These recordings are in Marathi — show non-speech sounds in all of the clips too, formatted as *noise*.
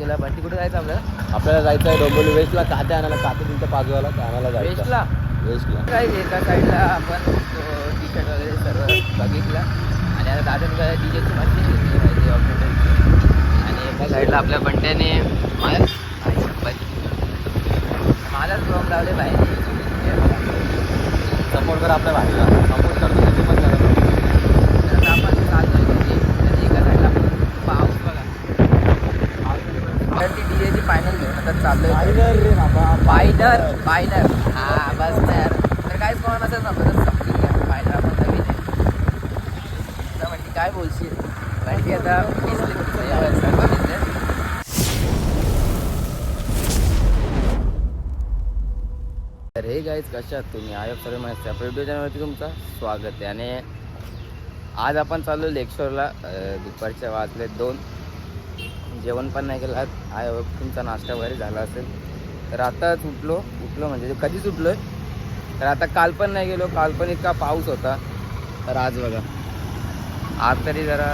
केला बंटी कुठे जायचं आपल्याला? आपल्याला जायचं आहे डोंबोली वेस्टला. काते आणायला काते तुमच्या ते आणायला जायचं. वेस्टला? वेस्टला. काय एका साईडला आपण टी शर्ट वगैरे सर्व बघितलं. आणि आता दादा डी जेची मस्ती घेतली पाहिजे ऑपरेटरची आणि एका साईडला आपल्या बंट्याने शपथ. माझाच प्रॉम लावले पाहिजे सपोर्ट कर आपल्या भाईला. सपोर्ट करतो त्याची पण करा. तर आता आपण चालतोय घरी आणि एका साईडला पाऊस बघा तर ती डी जेची फायनल घेऊन आता चाललोय. Spider रे बाबा. बायडर बायडर हा बस तर तर काहीच कोणा नसेल ना बरं समजून घ्या. बायडर आपण नवीन आहे. तर म्हणजे काय बोलशील? म्हणजे आता यावेळेस सर्व मिळते तर हे गाईज कशा आहात तुम्ही? आयोग सर्व मस्त आपल्या व्हिडिओ चॅनलवरती तुमचं स्वागत आहे. आणि आज आपण चाललो लेक्चरला दुपारच्या वाजले दोन. जेवण पण नाही केलं. आहे तुमचा नाश्ता वगैरे झाला असेल. तर आताच उठलो उठलो म्हणजे कधीच उठलो आहे तर आता काल पण नाही गेलो. काल पण इतका पाऊस होता. तर आज बघा. आज तरी जरा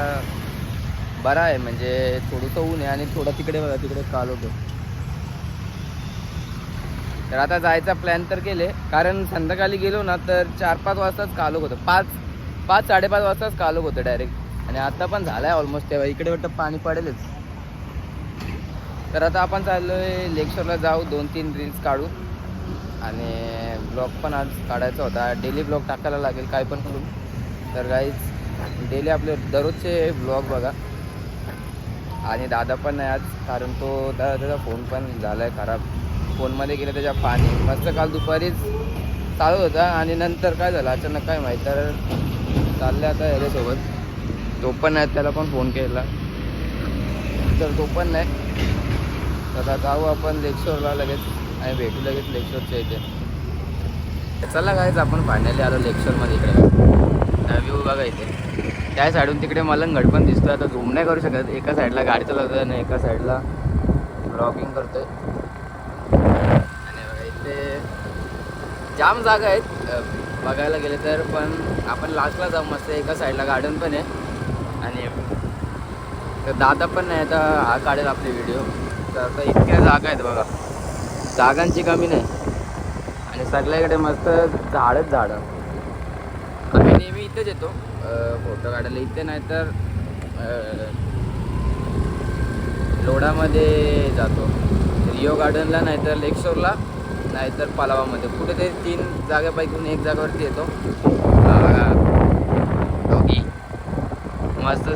बरा आहे. म्हणजे थोडंसं ऊन आहे आणि थोडं तिकडे बघा तिकडे काल होतो. तर आता जायचा प्लॅन तर केले. कारण संध्याकाळी गेलो ना तर चार पाच वाजताच कालोख होतं पाच पाच साडेपाच वाजताच कालोख होतं डायरेक्ट आणि आता पण झालाय ऑलमोस्ट तेव्हा. इकडे वाटतं पाणी पडेलच. तर आता आपण चाललोय लेक्चरला जाऊ दोन तीन रील्स काढू. आणि ब्लॉग पण आज काढायचा होता. डेली ब्लॉग टाकायला लागेल काय पण करून. तर काहीच डेली आपले दररोजचे ब्लॉग बघा. आणि दादा पण नाही आज कारण तो दादा त्याचा फोन पण झाला आहे खराब फोनमध्ये गेलं त्याच्या पाणी. मस्त काल दुपारीच चालू होता आणि नंतर काय झालं? अचानक काय माहीत? तर चालले आता याच्यासोबत तो पण नाही त्याला पण फोन केला. तर तो पण नाही. आता जाऊ आपण लेक्चरला लगेच. आणि भेटू लगेच लेक्चरच्या इथे. चला कायच आपण फायनली आलो लेक्चरमध्ये इकडे. व्ह्यू बघा इथे. त्या साईडून तिकडे मलंगड पण दिसतोय. आता झूम नाही करू शकत. एका साईडला गाडी चालवतोय आणि एका साईडला ब्लॉगिंग करतोय. आणि बघा इथे जाम जागा आहेत. बघायला गेले तर पण आपण लास्टला जाऊ मस्त. एका साईडला गार्डन पण आहे. आणि तर दादा पण नाही. आता हा काढेल आपले व्हिडिओ तर आता इतक्या जागा आहेत बघा. जागांची कमी नाही. आणि सगळ्याकडे मस्त झाडच झाडं. आम्ही नेहमी इथेच येतो. फोटो काढायला इथे नाही तर लोडामध्ये जातो. रिओ गार्डनला नाहीतर लेक नाहीतर पालावामध्ये. कुठेतरी तीन जागेपैकी एक जागेवरती येतो. डॉगी मस्त.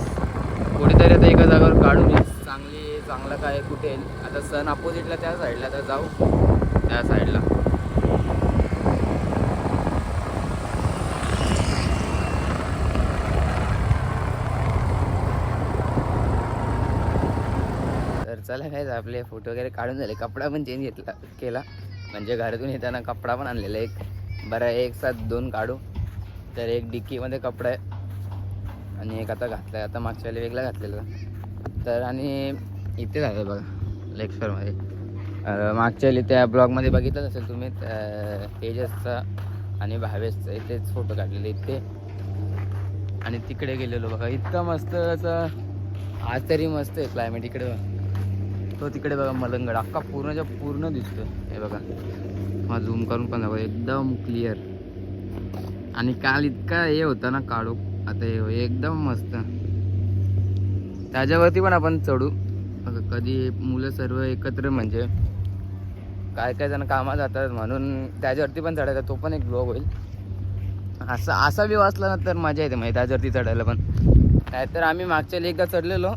कुठेतरी आता एका जागेवर काढून येतो चांगलं काय कुठे? आता सण अपोजिटला त्या साईडला तर जाऊ. त्या साईडला तर चला काय आपले फोटो वगैरे काढून झाले. कपडा पण चेंज घेतला केला. म्हणजे घरातून येताना कपडा पण आणलेला एक. बरं एक साथ दोन काढू. तर एक डिक्कीमध्ये कपडा आहे. आणि एक आता घातला आहे आता मागच्या वेळेला वेगळा घातलेला. तर आणि इथे झालं बघा लेक्चरमध्ये मागच्या त्या ब्लॉगमध्ये बघितलंच असेल तुम्ही अं, तेजसचा आणि भावेशचा इथेच फोटो काढलेले इथे. आणि तिकडे गेलेलो बघा इतका मस्त असं आज तरी मस्त आहे क्लायमेट इकडे तो तिकडे बघा मलंगड अख्खा पूर्णच्या पूर्ण दिसतो हे बघा. हा झूम करून पण बघा एकदम क्लिअर आणि काल इतका हे होता ना काळोख आता हे हो, एकदम मस्त. त्याच्यावरती पण आपण चढू. कधी मुलं सर्व एकत्र म्हणजे काय काय जण कामात जातात म्हणून त्याच्यावरती पण चढायचा तो पण एक ब्लॉग होईल. असा असा व्यू असला ना तर मजा येते म्हणजे त्याच्यावरती चढायला पण. नाहीतर आम्ही मागच्या एकदा चढलेलो.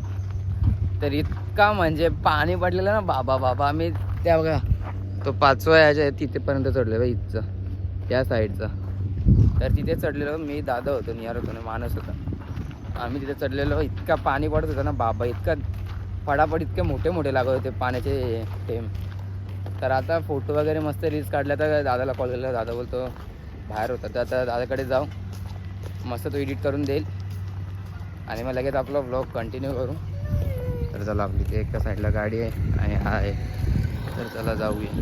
तर इतका म्हणजे पाणी पडलेलं ना बाबा बाबा आम्ही त्या बघा तो पाचवा याच्या तिथेपर्यंत चढलेलो इथचं त्या साईडचा तर तिथे चढलेलो मी दादा होतो निहार होतो ना माणूस होता. आम्ही तिथे चढलेलो इतका पाणी पडत होतं ना बाबा इतका फटाफट इतके मोठे मोठे लागत होते पाण्याचे टेम तर आता फोटो वगैरे मस्त रील्स काढल्या तर दादाला कॉल केला. दादा बोलतो बाहेर होता. तर आता दादाकडे जाऊ. मस्त तो एडिट करून देईल. आणि मग लगेच आपला ब्लॉग कंटिन्यू करू. तर चला आपली ते एका साईडला गाडी आहे आणि हा आहे. तर चला जाऊया.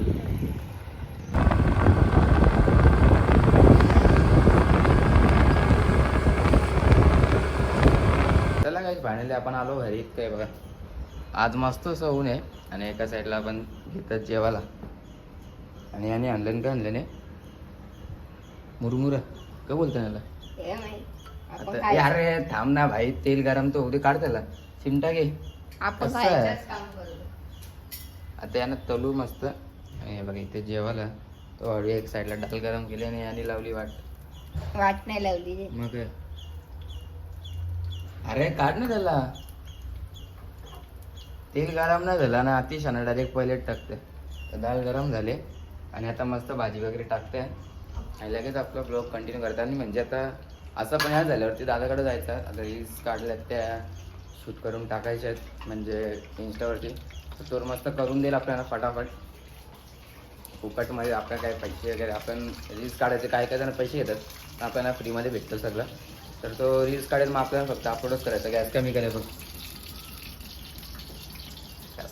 चला काय फायनली आपण आलो घरी. काय बघा. आज मस्त असं ऊन आहे. आणि एका साईडला आपण घेतात जेवायला. आणि आणि आणलं काय आणलं नाही. मुरमुरा. काय बोलतो हे आता खायचं. अरे थांब ना भाई. तेल गरम तर उद्या काढ त्याला. चिमटा घे. कसं आहे? आता यानं तलू मस्त. आणि हे बघा इथे जेवायला. तो हळू एक साईडला डाल गरम केली आणि आणि लावली वाट. वाट नाही लावली. मग? अरे काढ ना त्याला. तेल गरम नाही झालं ना अतिशानं डायरेक्ट पहिले टाकते. तर गरम झाले. आणि आता मस्त भाजी वगैरे टाकते. आणि लगेच आपला ब्लॉग कंटिन्यू करतात आणि म्हणजे आता असं पण ह्या झाल्यावरती दादाकडे जायचं. आता रील्स काढल्यात त्या. शूट करून टाकायच्या आहेत. म्हणजे इन्स्टावरती तर तो मस्त करून देईल आपल्याला फटाफट. फुकटमध्ये आपल्या काय पैसे वगैरे आपण रील्स काढायचे काय काय जण पैसे घेतात. आपल्याला फ्रीमध्ये भेटतं सगळं. तर तो रील्स काढेल मग आपल्याला फक्त अपलोडच करायचा. गॅस कमी करायचं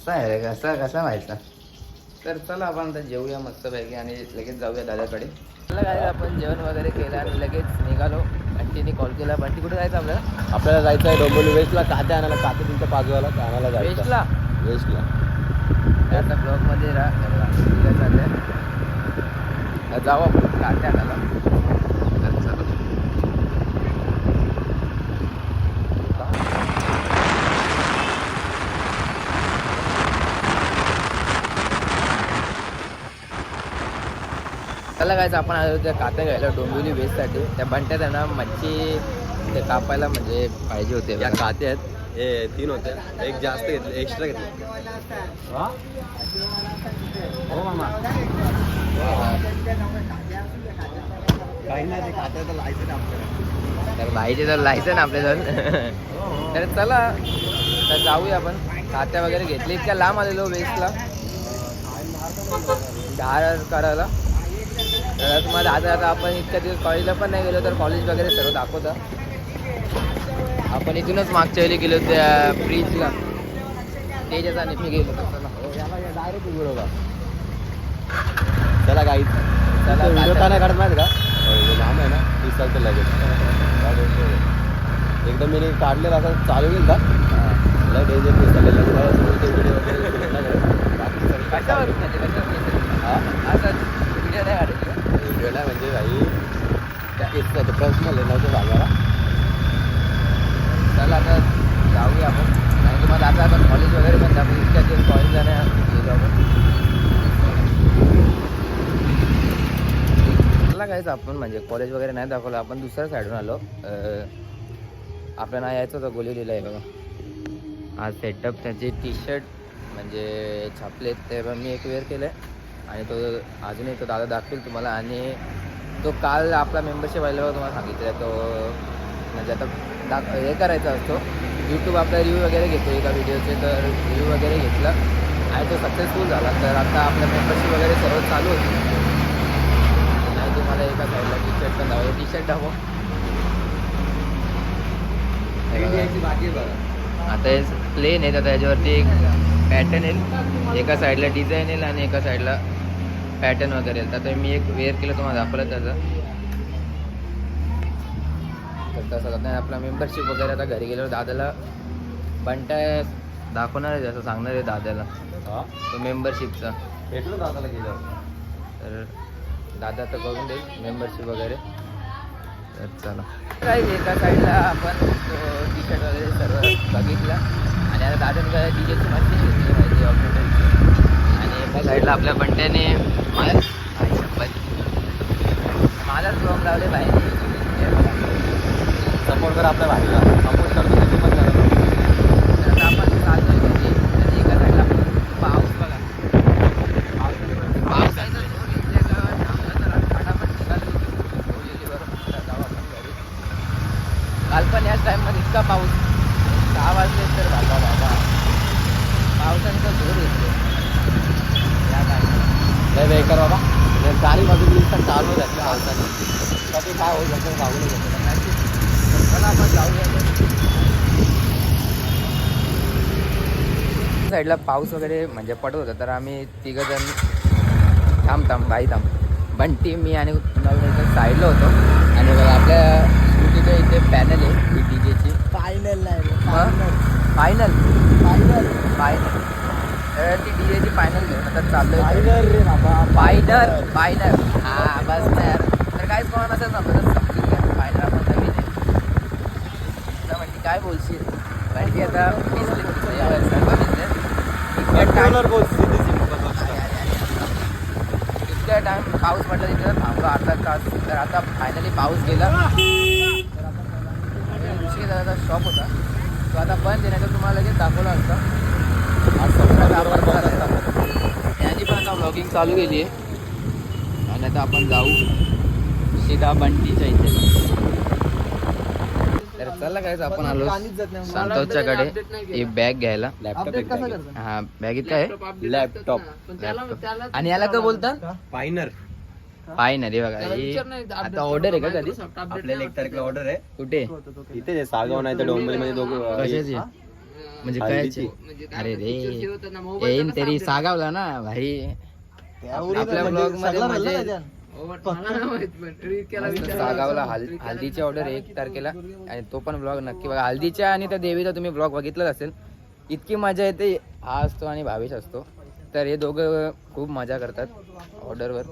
कसा आहे रे? कसा कसा व्हायचा? तर चला आपण आता जेवूया मस्तपैकी आणि लगेच जाऊया दादाकडे. चला काय आपण जेवण वगैरे केलं आणि लगेच निघालो. बंटीने कॉल केला. बंटी कुठे जायचं आपल्याला? आपल्याला जायचं आहे डोंबिवली वेस्टला. काते आणायला. काते तुमच्या बाजूला आणायला जायचं. वेस्टला? वेस्टला. आता ब्लॉगमध्ये राहा. जाऊ आपण. काटे आणायला तर चला. चला काय आपण आलो त्या कात्या घ्यायला डोंबिवली वेस्टसाठी त्या बंट्या त्यांना मच्छी ते कापायला म्हणजे पाहिजे होते. या. काते आहेत हे तीन होते एक जास्त घेतले एक्स्ट्रा घेतले. हो मामा. काही नाही ते कात्याचं लायसन आपल्याला तर भाईचे तर लायसन आपल्याजवळ तर चला तर जाऊया आपण. खात्या वगैरे घेतली. इतक्या लांब आलेलो वेस्टला दहा करायला. तर तुम्हाला आता आता आपण इतक्या दिवस कॉलेजला पण नाही गेलो तर कॉलेज वगैरे सर्व दाखवता. आपण इथूनच मागच्या वेळी गेलो त्या ब्रिजला तेजाच आणि मी गेलो. डायरेक्ट उघड होता चला काही चला, व्हिडिओ नाही काढत माहिती का? हे लांब आहे ना. तीस चालतं लगेच. एकदम मी काढलेला असं चालू गेल का? डेंजर व्हिडिओ वगैरे नाही करत. बाकी सर्व कशावर म्हणजे कशावर हा? असं व्हिडिओ नाही काढत का? व्हिडिओला म्हणजे भाई त्या होतो आहे चला आता जाऊया आपण. आणि तुम्हाला आता आपण कॉलेज वगैरे पण दाखवू इतक्या दिवस कॉलेजला नाही गेलो आपण. चला कायच आपण म्हणजे कॉलेज वगैरे नाही दाखवलं. आपण दुसऱ्या साईडून आलो. आपल्याला यायचं होतं गोलिवलीला आहे बघा. हा सेटअप त्याचे टी शर्ट म्हणजे छापलेत. ते पण मी एक वेअर केलं आहे आणि तो अजूनही तो दादा दाखवेल तुम्हाला. आणि तो काल आपला मेंबरशिप आल्यावर तुम्हाला सांगितलं तो म्हणजे आता दाख हे करायचा असतो. यूट्यूब आपला रिव्ह्यू वगैरे घेतो एका व्हिडिओचे तर रिव्ह्यू वगैरे घेतला आणि तो सक्सेसफुल झाला. तर आता आपलं मेंबरशिप वगैरे सर्व चालू होती. आणि तुम्हाला एका साईडला टी शर्ट पण दाखव. टी शर्ट दाखव. आता हे प्लेन आहे तर त्याच्यावरती एक पॅटर्न येईल. एका साईडला डिझाईन येईल आणि एका साईडला पॅटर्न वगैरे. येईल तर आता मी एक वेअर केलं तुम्हाला दाखवलं त्याचं. तर तसं करता आपला मेंबरशिप वगैरे आता घरी गेल्यावर दादाला बंटा दाखवणार आहे जसं सांगणार आहे दादाला. हा? तो मेंबरशिपचा भेटलो दादाला गेल्यावर? तर दादा तर बघून देईल मेंबरशिप वगैरे. तर चला. काय एका साईडला आपण टी शर्ट वगैरे सर्व बघितलं. आणि आता दादा डी जेची मस्ती घेतली पाहिजे ऑपरेटरची आणि एका साईडला आपल्या बंट्याने मला आई शपथ ब्लॉग लावले बाहेर. सपोर्ट कर आपल्या भाईला सपोर्ट करतो त्याची पण आपण चालतोय घरी आणि एका साईडला पाऊस बघा पाऊस आहे तर जोर येतोय का? थांबलं तर फटाफट निघालो बोलिवलीवर. आता जाऊ आपण घरी. काल पण याच टाइममध्ये इतका पाऊस सहा वाजले तर बाबा बाबा पावसाचा जोर येतो या टाइमला लय बेकार बाबा हे गाडी बाजू दिवसात चालू झाली पावसाने कधी काय होऊ शकतं शकत चला आपण जाऊया. साईडला पाऊस वगैरे म्हणजे पडत होता तर आम्ही तिघं जण थांब थांब बाई थांब. बंटी मी आणि नवीन साईडला होतो. आणि बघा आपल्या स्कूटीच्या इथे पॅनल आहे डी जेची फायनल फायनल फायनल फायनल तर ती डी जेची फायनल घेऊन आता चाललोय. फायनल फायनल हा बस ना यार. काय कोण असं समजत समजून घ्या फायनल आपण नवीन आहे. आता म्हणजे काय बोलशील? म्हणजे आता इतक्या टाइम पाऊस पडला तिथे थांबलो अर्धा तास. तर आता फायनली पाऊस गेला. ऋषी दादाचा शॉप होता. तो आता बंद आहे तर तुम्हाला लगेच दाखवला असता आपण त्यांनी पण आता ब्लॉगिंग चालू केली आहे. आणि आता आपण जाऊ. सीधा बंटीच्या इथे. तर चला काय आपण आलो संतोषच्याकडे ही बॅग घ्यायला लॅपटॉप हा बॅगेत काय लॅपटॉप लॅपटॉप आणि याला काय बोलतात फायनर पाय ना रे बघा ही आता ऑर्डर आहे का कधी? आपल्याला एक तारखेला ऑर्डर आहे. कुठे? आहे सागाव नाही तर डोंबिवली मध्ये दोघं कशाची? म्हणजे हळदीची. काय अरे रे येईन तरी सागावला ना भाई आपल्या ब्लॉगमध्ये म्हणजे सागावला हल- हल्दीची ऑर्डर एक तारखेला आणि तो पण ब्लॉग नक्की बघा. हल्दीच्या आणि त्या देवीचा तुम्ही ब्लॉग बघितलाच असेल इतकी मजा येते हा असतो आणि भावेश असतो. तर हे दोघं खूप मजा करतात ऑर्डरवर.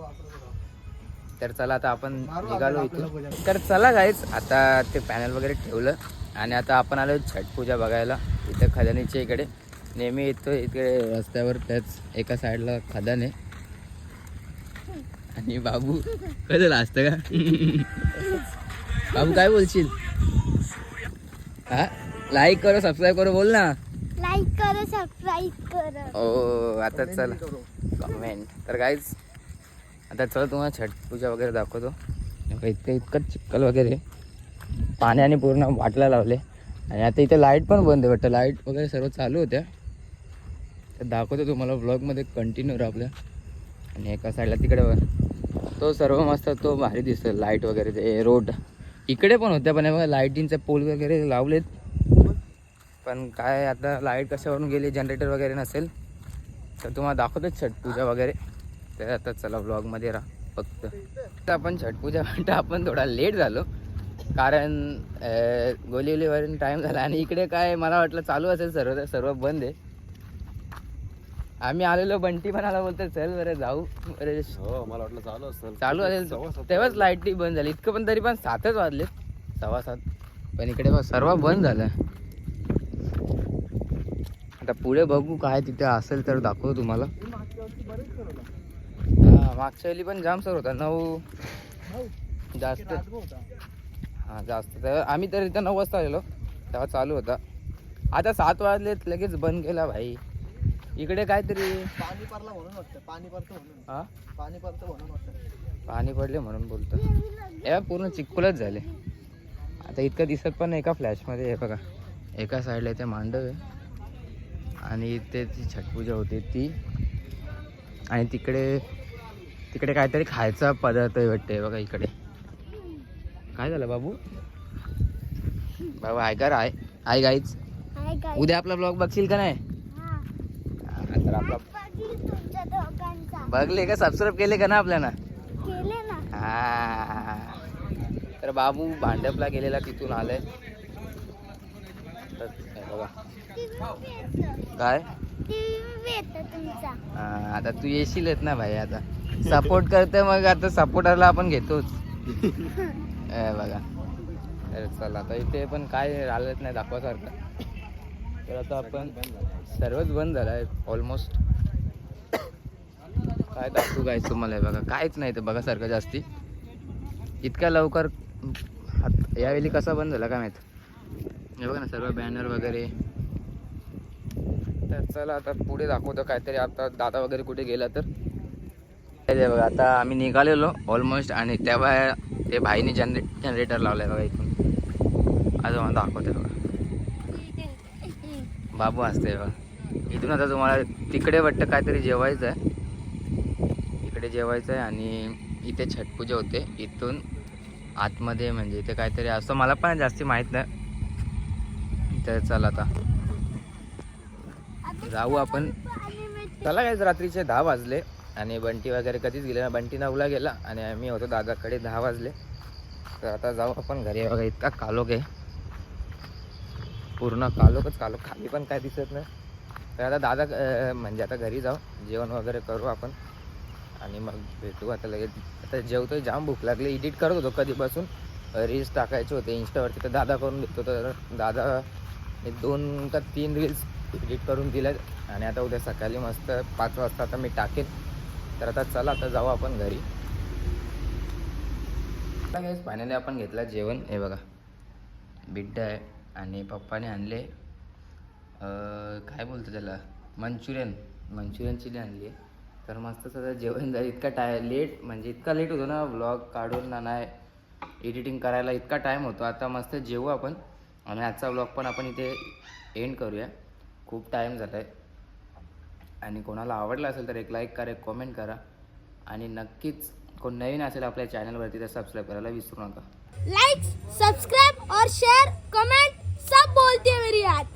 तर चला आता आपण निघालो इथून. तर चला गाईच आता ते पॅनल वगैरे ठेवलं आणि आता आपण आलो छठ पूजा बघायला इथे खदानीच्या इकडे. नेहमी येतो इकडे रस्त्यावर त्याच एका साईडला खदान आहे. आणि बाबू कसं असतं का? बाबू काय बोलशील? हा? लाईक करो सबस्क्राईब करो बोल ना. लाईक करा सबस्क्राईब करा. ओ आता चल. कमेंट तर काहीच आता चला तुम्हाला छठ पूजा वगैरे दाखवतो. इतकं इतकं चिखल वगैरे. पाण्याने पूर्ण वाटला लावले. आणि आता इथे लाइट पण बंद आहे वाटतं. लाइट वगैरे सर्व चालू होत्या. तर दाखवतो तुम्हाला व्लॉगमध्ये कंटिन्यू राहा आपल्या आणि एका साईडला तिकडे. तो सर्व मस्त तो भारी दिसतो लाइट वगैरे ते रोड इकडे पण होत्या पण बघा लाईटिंगचे पोल वगैरे लावलेत. पण काय आता लाइट कशावरून गेली जनरेटर वगैरे नसेल तर तुम्हाला दाखवतोच छठ पूजा वगैरे. तर आता चला ब्लॉगमध्ये राहा फक्त. आपण छठ पूजा म्हणतो आपण थोडा लेट झालो. कारण गोलीवलीवरून गोलिवलीवरून टाईम झाला. आणि इकडे काय मला वाटलं चालू असेल सर्व सर्व बंद आहे. आम्ही आलेलो बंटी पण आला बोलतो चल बरं जाऊ. बरं हो मला वाटलं चालू असतं चालू असेल. तेव्हाच लाइट बंद झाली. इतकं पण तरी पण सातच वाजले. सव्वा सात. पण इकडे बघ सर्व बंद झालं. आता पुढे बघू काय तिथे असेल तर दाखवतो तुम्हाला. हा मागच्या वेळी पण जाम सर होता. नऊ. जास्त. हा जास्त. तर आम्ही तर इथं नऊ वाजता आलेलो. तेव्हा चालू होता. आता सात वाजलेत लगेच बंद केला भाई. इकडे काहीतरी. पाणी पडलं म्हणून वाटतं पाणी पडतं म्हणून. हा? पाणी पडतं म्हणून वाटतं. पाणी पडले म्हणून बोलतो. हे पूर्ण चिक्कुलच झाले. आता इतकं दिसत पण नाही का फ्लॅशमध्ये? हे बघा. एका साईडला इथे मांडव आहे. आणि इथे ती छटपूजा होते ती. आणि तिकडे तिकडे काहीतरी खायचा पदार्थ वाटते बघा इकडे. काय झालं बाबू? बाबू आहे का आहे आहे गाईच हाय उद्या आपला ब्लॉग बघशील का नाही? आपला. बघील का? सबस्क्राईब केले का ना आपल्याला? केले ना. हा. तर बाबू भांडपला गेलेला तिथून आलाय बघा. काय? आता तू येशीलच ना भाई आता. सपोर्ट करते मग आता सपोर्टरला आपण घेतोच. *laughs* बघा. तर चला आता इथे पण काय राहिलंच नाही दाखवासारखं तर आता आपण सर्वच बंद झालं आहे ऑलमोस्ट काय दाखवू काय तुम्हाला हे बघा. काहीच नाही तर बघा सारखं जास्ती. इतक्या लवकर यावेळी कसा बंद झाला काय माहीत? हे बघा ना सर्व बॅनर वगैरे. तर चला आता पुढे दाखवतो काहीतरी. आता दादा वगैरे कुठे गेला तर. बघा आता आम्ही निघालेलो ऑलमोस्ट आणि तेव्हा ते भाईने जनरे जनरेटर लावलाय बघा इथून. अजून मला दाखवते बघा. बाबू असते बघा. इथून आता तुम्हाला तिकडे वाटतं काहीतरी जेवायचं आहे इकडे जेवायचं आहे आणि इथे छटपूजा होते. इथून आतमध्ये म्हणजे इथे काहीतरी असं मला पण जास्ती माहीत नाही. तर चला आता. जाऊ आपण. चला काय रात्रीचे दहा वाजले आणि बंटी वगैरे कधीच गेले ना बंटी नऊला गेला आणि आम्ही होतो दादाकडे दहा वाजले. तर आता जाऊ आपण घरी. बघा इतका कालोग आहे. पूर्ण कालोकच कालो खाली पण काय दिसत नाही. तर आता दादा म्हणजे आता घरी जाऊ. जेवण वगैरे करू आपण. आणि मग भेटू आता लगेच. आता जेवतोय जाम भूक लागली. एडिट करत होतो कधीपासून. रील्स टाकायचे होते इंस्टावरती तर दादा करून देतो. तर दादा एक दोन का तीन रील्स एडिट करून दिल्यात. आणि आता उद्या सकाळी मस्त पाच वाजता आता मी टाकेन. तर आता चला आता जाऊ आपण घरी. फायनली आपण घेतला जेवण. हे बघा. बिड्डा आहे. आणि पप्पाने आणले काय बोलतो त्याला? मंचुरियन. मंचुरियन चिली आणली आहे. तर मस्त सगळं जेवण झालं. इतका टाय लेट म्हणजे इतका लेट होतो ना व्लॉग काढून ना नाही एडिटिंग करायला इतका टाईम होतो. आता मस्त जेवू आपण. आणि आजचा व्लॉग पण आपण इथे एंड करूया. खूप टाईम झाला आहे आणि कोणाला आवडला असेल तर एक लाईक करा एक कॉमेंट करा. आणि नक्कीच कोण नवीन असेल आपल्या चॅनलवरती तर सबस्क्राईब करायला विसरू नका. लाईक सबस्क्राईब और शेअर कमेंट सब बोलते है मेरी याद